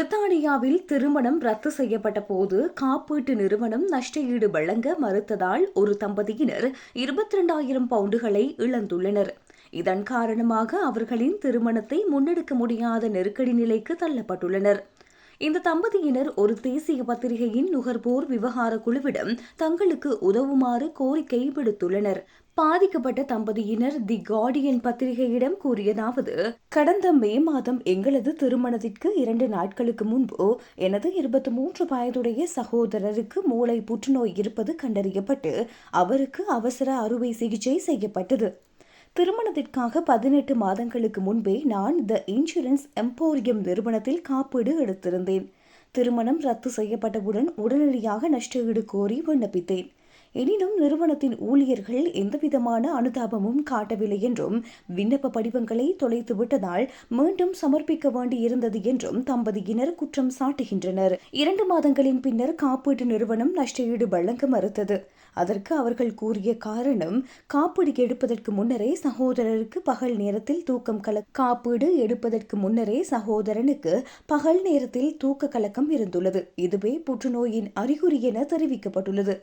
பிரித்தானியாவில் திருமணம் ரத்து செய்யப்பட்ட போது காப்பீட்டு நிறுவனம் நஷ்டஈடு வழங்க மறுத்ததால் ஒரு தம்பதியினர் இருபத்தி இரண்டாயிரம் பவுண்டுகளை இழந்துள்ளனர். இதன் காரணமாக அவர்களின் திருமணத்தை முன்னெடுக்க முடியாத நெருக்கடி நிலைக்கு தள்ளப்பட்டுள்ளனர். இந்த தம்பதியினர் ஒரு தேசிய பத்திரிகையின் நுகர்வோர் விவகார குழுவிடம் தங்களுக்கு உதவுமாறு கோரிக்கை விடுத்துள்ளனர். பாதிக்கப்பட்ட தம்பதியினர் தி கார்டியன் பத்திரிகையிடம் கூறியதாவது கடந்த மே மாதம் எங்களது திருமணத்திற்கு இரண்டு நாட்களுக்கு முன்பு எனது இருபத்தி மூன்று வயதுடைய சகோதரருக்கு மூளை புற்றுநோய் இருப்பது கண்டறியப்பட்டு அவருக்கு அவசர அறுவை சிகிச்சை செய்யப்பட்டது. திருமணத்திற்காக பதினெட்டு மாதங்களுக்கு முன்பே நான் த இன்சூரன்ஸ் எம்போரியம் நிறுவனத்தில் காப்பீடு எடுத்திருந்தேன். திருமணம் ரத்து செய்யப்பட்டவுடன் உடனடியாக நஷ்டஈடு கோரி விண்ணப்பித்தேன். எனினும் நிறுவனத்தின் ஊழியர்கள் எந்தவிதமான அனுதாபமும் காட்டவில்லை என்றும் விண்ணப்ப படிவங்களை தொலைத்து விட்டதால் மீண்டும் சமர்ப்பிக்க வேண்டியிருந்தது என்றும் தம்பதியினர் குற்றம் சாட்டுகின்றனர். இரண்டு மாதங்களின் பின்னர் காப்பீட்டு நிறுவனம் நஷ்டஈடு வழங்க மறுத்தது. அதற்கு அவர்கள் கூறிய காரணம் காப்பீடு எடுப்பதற்கு முன்னரே சகோதரருக்கு பகல் நேரத்தில் தூக்கம் கல காப்பீடு எடுப்பதற்கு முன்னரே சகோதரனுக்கு பகல் நேரத்தில் தூக்க கலக்கம் இருந்துள்ளது. இதுவே புற்றுநோயின் அறிகுறி என தெரிவிக்கப்பட்டுள்ளது.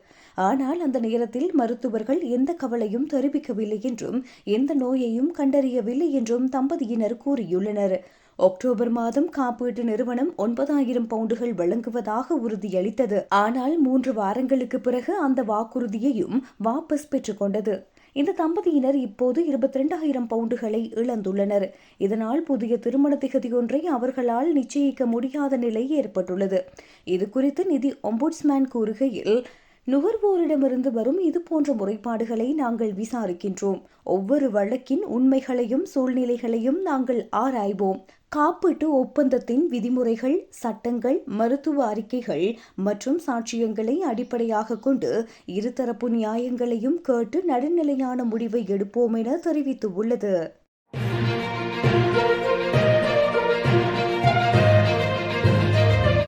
ஆனால் அந்த நேரத்தில் மருத்துவர்கள் எந்த கவலையும் தெரிவிக்கவில்லை என்றும் எந்த நோயையும் கண்டறியவில்லை என்றும் தம்பதியினர் கூறியுள்ளனர். அக்டோபர் மாதம் காப்பீட்டு நிறுவனம் ஒன்பதாயிரம் பவுண்டுகள் வழங்குவதாக உறுதியளித்தது. ஆனால் மூன்று வாரங்களுக்கு பிறகு அந்த வாக்குறுதியையும் வாபஸ் பெற்றுக்கொண்டது இந்த தம்பதியினர் இப்போது இருபத்தி ரெண்டாயிரம் பவுண்டுகளை இழந்துள்ளனர். இதனால் புதிய திருமண திகதி ஒன்றை அவர்களால் நிச்சயிக்க முடியாத நிலை ஏற்பட்டுள்ளது. இது குறித்து நிதி ஒம்புட்ஸ்மேன் கூறுகையில் நுகர்வோரிடமிருந்து வரும் இதுபோன்ற முறைப்பாடுகளை நாங்கள் விசாரிக்கின்றோம். ஒவ்வொரு வழக்கின் உண்மைகளையும் சூழ்நிலைகளையும் நாங்கள் ஆராய்வோம். காப்பீட்டு ஒப்பந்தத்தின் விதிமுறைகள் சட்டங்கள் மருத்துவ அறிக்கைகள் மற்றும் சாட்சியங்களை அடிப்படையாக கொண்டு இருதரப்பு நியாயங்களையும் கேட்டு நடுநிலையான முடிவை எடுப்போம் என தெரிவித்துள்ளது.